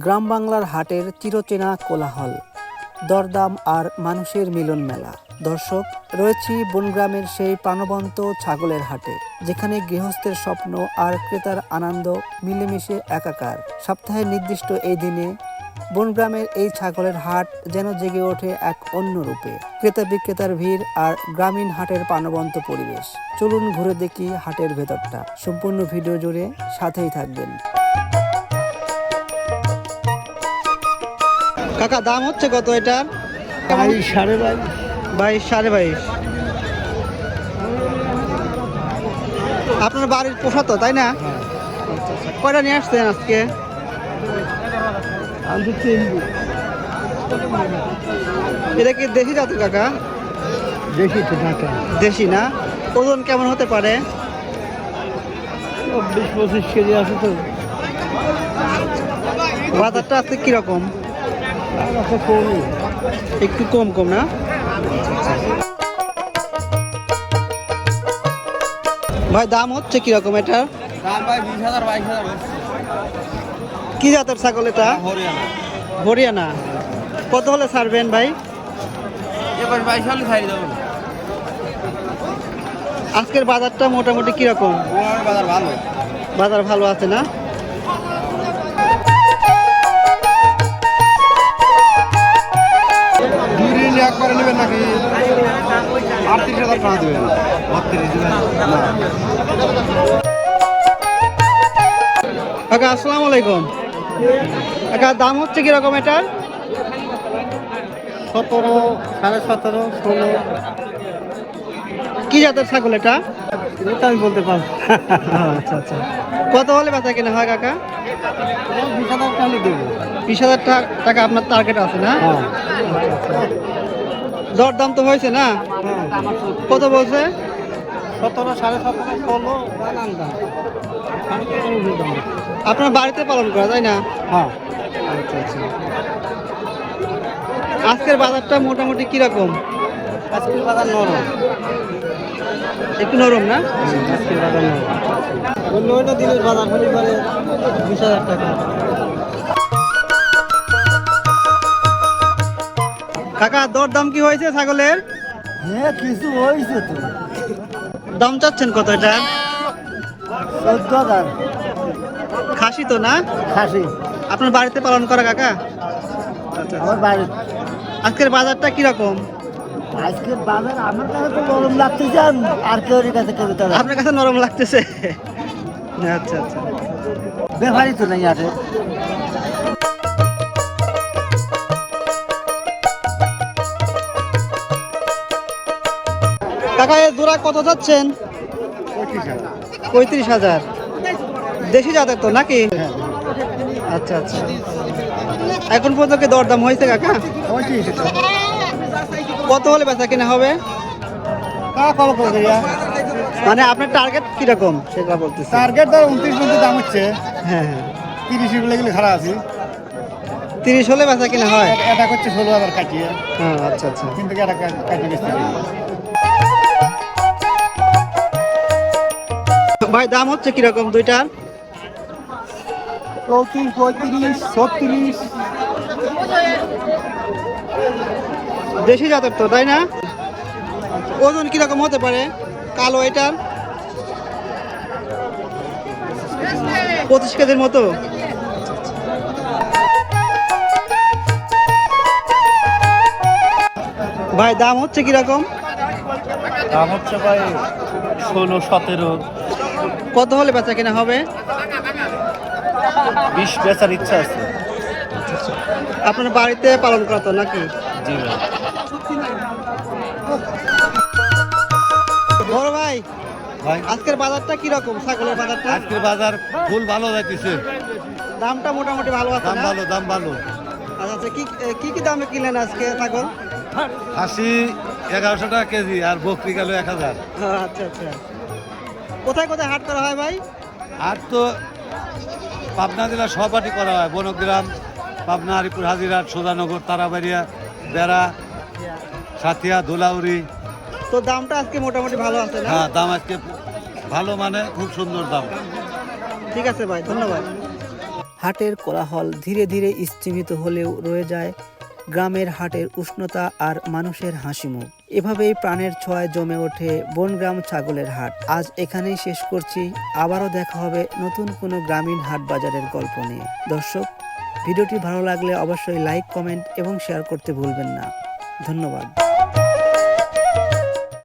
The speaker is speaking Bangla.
গ্রাম বাংলার হাটের চিরচেনা কোলাহল, দরদাম আর মানুষের মিলন মেলা। দর্শক, রয়েছি বনগ্রামের সেই প্রাণবন্ত ছাগলের হাটে, যেখানে গৃহস্থের স্বপ্ন আর ক্রেতার আনন্দ মিলেমিশে একাকার। সপ্তাহের নির্দিষ্ট এই দিনে বনগ্রামের এই ছাগলের হাট যেন জেগে ওঠে এক অন্য রূপে। ক্রেতা বিক্রেতার ভিড় আর গ্রামীণ হাটের প্রাণবন্ত পরিবেশ। চলুন ঘুরে দেখি হাটের ভেতরটা। সম্পূর্ণ ভিডিও জুড়ে সাথেই থাকবেন। কাকা দাম হচ্ছে কত এটার বাইশ সাড়ে বাইশ। বাইশ সাড়ে বাইশ। আপনার বাড়ির পোষা তো তাই না। কয়টা নিয়ে আসছেন আজকে? আমি এটা কি দেশি জাতের কাকা? তো দেশি না? ওজন কেমন হতে পারে? চব্বিশ পঁচিশ কেজি আছে তো। বাজারটা কীরকম? আছে কমই একটু কম কম না? ভাই দাম হচ্ছে কীরকম হাজার কি জাতের ছাগল এটা? হরিয়ানা। কত হলে ছাড়বেন ভাই? আজকের বাজারটা মোটামুটি কীরকম? বাজার ভালো। বাজার ভালো আছে না? কাকা আসসালামু আলাইকুম। কাকা দাম হচ্ছে কীরকম এটার সতেরো সাড়ে সতেরো ষোলো। কি জাতের ছাগল এটা? এটা আমি বলতে পারব। আচ্ছা আচ্ছা। কত হলে বেচা কিনা হয় কাকা? বিশ হাজার টাকা দেবো। বিশ হাজার টাকা আপনার টার্গেট আছে না? হ্যাঁ। দর দাম তো হয়েছে না? কত বলছে? সতেরো সাড়ে সতেরো ষোলো নানান দাম। আপনার বাড়িতে পালন করা তাই না? হ্যাঁ। আচ্ছা আচ্ছা। আজকের বাজারটা মোটামুটি কীরকম? আজকের বাজার নরম। একটু নরম না? আজকের বাজার নরম। অন্য দিনের বাজার হলে পরে বিশ হাজার টাকা। কাকা দর দাম কি হয়েছে ছাগলের? হ্যাঁ কিছু হয়েছে তো। দাম চাচ্ছেন কত এটা? চোদ্দ হাজার। খাসি তো না? খাসি। আপনার বাড়িতে পালন করা কাকা? আচ্ছা আমার বাড়ি। আজকের বাজারটা কীরকম? আজকের বাজার আমার কাছে তো গরম লাগতেছে আর কেউ কাছে কেউ তো আপনার কাছে নরম লাগতেছে? আচ্ছা আচ্ছা। ব্যাপারই তো নেই কাকা জোড়া কত যাচ্ছেন? পঁচিশ পঁয়ত্রিশ হাজার। দেশি জাতের তো নাকি? আচ্ছা আচ্ছা। এখন পর্যন্ত কি দরদাম হয়েছে কাকা? কত হলে বেচা কিনা হবে? করে মানে আপনার টার্গেট কীরকম? সেটা বলতে টার্গেট ধর উনত্রিশ পর্যন্ত দাম হচ্ছে। হ্যাঁ হ্যাঁ। তিরিশ এগুলো খারাপ আছে। তিরিশ হলে বেচা কিনা হয়? এটা করছে ষোলো হাজার কাটিয়ে। হ্যাঁ আচ্ছা আচ্ছা। কিন্তু এটা কাটিয়ে বেচতে ভাই দাম হচ্ছে কীরকম দুইটার চৌত্রিশ পঁয়ত্রিশ ছত্রিশ। দেশি জাতের তো তাই না? ওজন কীরকম হতে পারে? কালো এটার? পঁচিশ কেজির মতো? ভাই দাম হচ্ছে কীরকম? দাম হচ্ছে ভাই ষোলো সতেরো। কত হলে বেচা কিনা হবে? বিশ বেচার ইচ্ছা আছে। আপনার বাড়িতে পালন করা তো নাকি? জি ভাই। বড় ভাই ভাই। আজকের বাজারটা কীরকম? ছাগলের বাজারটা? আজকের বাজার ফুল ভালো যাইতেছে। দামটা মোটামুটি ভালো আছে দাম ভালো দাম ভালো। আচ্ছা আচ্ছা কি কি কি দামে কিনলেন আজকে ছাগল? খাসি এগারোশো টাকা কেজি আর বকরি গেল এক হাজার। আচ্ছা আচ্ছা। কোথায় কোথায় হাট করা হয় ভাই? হাট তো পাবনা জেলার সহপাঠী করা হয় বনগ্রাম পাবনা আরিপুর হাজিরাট সোজানগর তারাবাড়িয়া বেড়া সাথিয়া দোলাউরি তো দামটা আজকে মোটামুটি ভালো আছে না? হ্যাঁ দাম আজকে ভালো মানে খুব সুন্দর দাম। ঠিক আছে ভাই ধন্যবাদ। হাটের কোলাহল ধীরে ধীরে স্তীমিত হলেও রয়ে যায় গ্রামের হাটের উষ্ণতা আর মানুষের হাসিমুখ এভাবেই প্রাণের ছোঁয়ায় জমে ওঠে বনগ্রাম ছাগলের হাট। আজ এখানেই শেষ করছি। আবারও দেখা হবে নতুন কোনো গ্রামীণ হাট বাজারের গল্প নিয়ে। দর্শক, ভিডিওটি ভালো লাগলে অবশ্যই লাইক কমেন্ট এবং শেয়ার করতে ভুলবেন না। ধন্যবাদ।